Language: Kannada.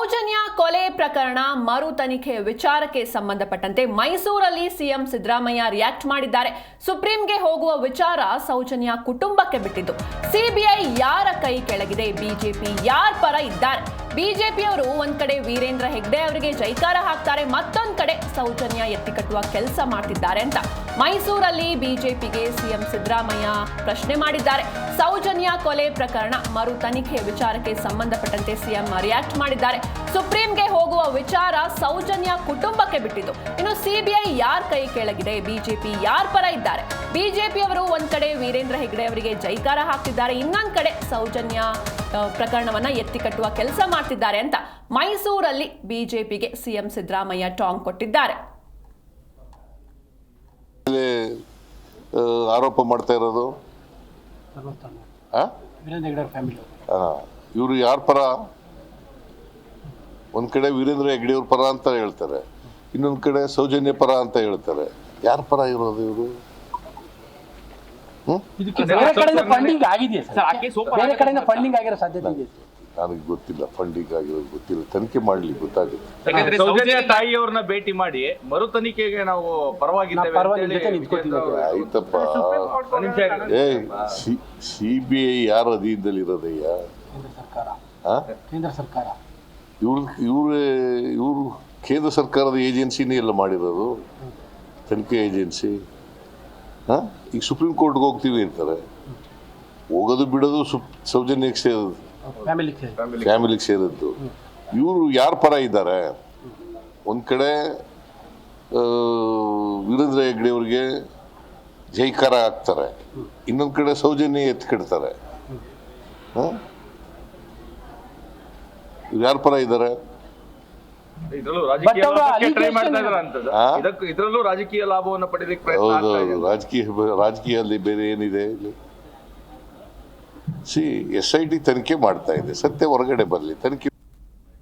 ಸೌಜನ್ಯ ಕೊಲೆ ಪ್ರಕರಣ ಮರು ತನಿಖೆ ವಿಚಾರಕ್ಕೆ ಸಂಬಂಧಪಟ್ಟಂತೆ ಮೈಸೂರಲ್ಲಿ ಸಿಎಂ ಸಿದ್ದರಾಮಯ್ಯ ರಿಯಾಕ್ಟ್ ಮಾಡಿದ್ದಾರೆ. ಸುಪ್ರೀಂಗೆ ಹೋಗುವ ವಿಚಾರ ಸೌಜನ್ಯ ಕುಟುಂಬಕ್ಕೆ ಬಿಟ್ಟಿದ್ದು. ಸಿಬಿಐ ಯಾರ ಕೈ ಕೆಳಗಿದೆ? ಬಿಜೆಪಿ ಯಾರ ಪರ ಇದ್ದಾರೆ? ಬಿಜೆಪಿಯವರು ಒಂದ್ ಕಡೆ ವೀರೇಂದ್ರ ಹೆಗ್ಡೆ ಅವರಿಗೆ ಜೈಕಾರ ಹಾಕ್ತಾರೆ, ಮತ್ತೊಂದ್ ಕಡೆ ಸೌಜನ್ಯ ಎತ್ತಿ ಕಟ್ಟುವ ಕೆಲಸ ಮಾಡ್ತಿದ್ದಾರೆ ಅಂತ. ಮೈಸೂರಲ್ಲಿ ಬಿಜೆಪಿಗೆ ಸಿಎಂ ಸಿದ್ದರಾಮಯ್ಯ ಪ್ರಶ್ನೆ ಮಾಡಿದ್ದಾರೆ. ಸೌಜನ್ಯ ಕೊಲೆ ಪ್ರಕರಣ ಮರು ತನಿಖೆ ವಿಚಾರಕ್ಕೆ ಸಂಬಂಧಪಟ್ಟಂತೆ ಸಿಎಂ ರಿಯಾಕ್ಟ್ ಮಾಡಿದ್ದಾರೆ. ಸುಪ್ರೀಂಗೆ ಹೋಗುವ ವಿಚಾರ ಸೌಜನ್ಯ ಕುಟುಂಬಕ್ಕೆ ಬಿಟ್ಟಿದ್ದು. ಇನ್ನು ಸಿಬಿಐ ಯಾರ ಕೈ ಕೆಳಗಿದೆ? ಬಿಜೆಪಿ ಯಾರ ಪರ ಇದ್ದಾರೆ? ಬಿಜೆಪಿಯವರು ಒಂದ್ ಕಡೆ ವೀರೇಂದ್ರ ಹೆಗ್ಡೆ ಅವರಿಗೆ ಜೈಕಾರ ಹಾಕ್ತಿದ್ದಾರೆ. ಇನ್ನೊಂದ್ ಕಡೆ ಸೌಜನ್ಯ ಪ್ರಕರಣವನ್ನ ಎತ್ತಿ ಕಟ್ಟುವ ಕೆಲಸ ಮಾಡ್ತಿದ್ದಾರೆ ಅಂತ ಮೈಸೂರಲ್ಲಿ ಬಿಜೆಪಿಗೆ ಸಿಎಂ ಸಿದ್ದರಾಮಯ್ಯ ಟಾಂಗ್ ಕೊಟ್ಟಿದ್ದಾರೆ. ಆರೋಪ ಮಾಡ್ತಾ ಇರೋದು? ವೀರೇಂದ್ರ ಹೆಗ್ಡೆ ಫ್ಯಾಮಿಲಿ ಆ, ಇವರು ಯಾರ ಪರ? ಒಂದ್ ಕಡೆ ವೀರೇಂದ್ರ ಹೆಗ್ಡೆಯವ್ರ ಪರ ಅಂತ ಹೇಳ್ತಾರೆ ಇನ್ನೊಂದ್ ಕಡೆ ಸೌಜನ್ಯ ಪರ ಅಂತ ಹೇಳ್ತಾರೆ. ಯಾರ ಪರ ಇರೋದು ಇವರು? ನನಗೆ ಗೊತ್ತಿಲ್ಲ ಫಂಡಿಂಗ್ ಆಗಿರೋದು ಗೊತ್ತಿಲ್ಲ ತನಿಖೆ ಮಾಡ್ಲಿ ಗೊತ್ತಾಗುತ್ತೆ. ಯಾಕಂದ್ರೆ ಸೌಜನ್ಯ ತಾಯಿಯವ್ರನ್ನ ಭೇಟಿ ಮಾಡಿ ಮರು ತನಿಖೆಗೆ ನಾವು ಪರವಾಗಿದ್ದೇವೆ ನಾವು ಪರವಾಗಿ ಅಂತೇಳಿ ಜೊತೆ ನಿಂತ್ಕೊತೀವಿ ಅಂತ ಹೇಳಿ. ಆಯ್ತಪ್ಪ. ಏ ಸಿ ಬಿ ಐ ಯಾರ ಅಧೀನದಲ್ಲಿ ಇರೋದಯ್ಯ ಕೇಂದ್ರ ಸರ್ಕಾರ. ಆ? ಕೇಂದ್ರ ಸರ್ಕಾರ. ಇವ್ರು ಇವರೇ ಇವರು ಕೇಂದ್ರ ಸರ್ಕಾರದ ಏಜೆನ್ಸಿನೇ ಎಲ್ಲ ಮಾಡಿರೋದು. ತನಿಖೆ ಏಜೆನ್ಸಿ. ಹಾಂ? ಈಗ ಸುಪ್ರೀಂ ಕೋರ್ಟ್ಗೆ ಹೋಗ್ತೀವಿ ಅಂತಾರೆ. ಹೋಗೋದು ಬಿಡೋದು ಸುಪ್ ಸೌಜನ್ಯಕ್ಕೆ ಸೇರೋದು. ಫ್ಯಾಮಿಲಿ ಫ್ಯಾಮಿಲಿಗೆ ಸೇರಿದ್ದು. ಇವರು ಯಾರ ಪರ ಇದ್ದಾರೆ? ಒಂದು ಕಡೆ ವೀರೇಂದ್ರ ಹೆಗ್ಡೆ ಅವ್ರಿಗೆ ಜೈಕಾರ ಹಾಕ್ತಾರೆ. ಇನ್ನೊಂದು ಕಡೆ ಸೌಜನ್ಯ ಎತ್ಕಿಡ್ತಾರೆ ಹಾಂ? ಇವ್ರು ಯಾರ ಪರ ಇದ್ದಾರೆ ಇದ್ರಲ್ಲೂ ರಾಜಕೀಯ But ಟ್ರೈ ಮಾಡ್ತಾ ಇದಾರೆ ಅಂತದ್ದು ಇದ್ರಲ್ಲೂ ರಾಜಕೀಯ ಲಾಭವನ್ನ ಪಡೆಯಲಿಕ್ಕೆ ಪ್ರಯತ್ನ ಆಗ್ತಾ ಇದೆ ರಾಜಕೀಯ ರಾಜಕೀಯದಲ್ಲಿ ಬೇರೆ ಏನಿದೆ? ಇಲ್ಲಿ ಸಿ ಎಸ್ ಐ ಟಿ ತನಿಖೆ ಮಾಡ್ತಾ ಇದೆ. ಸತ್ಯ ಹೊರಗಡೆ ಬರಲಿ. ತನಿಖೆ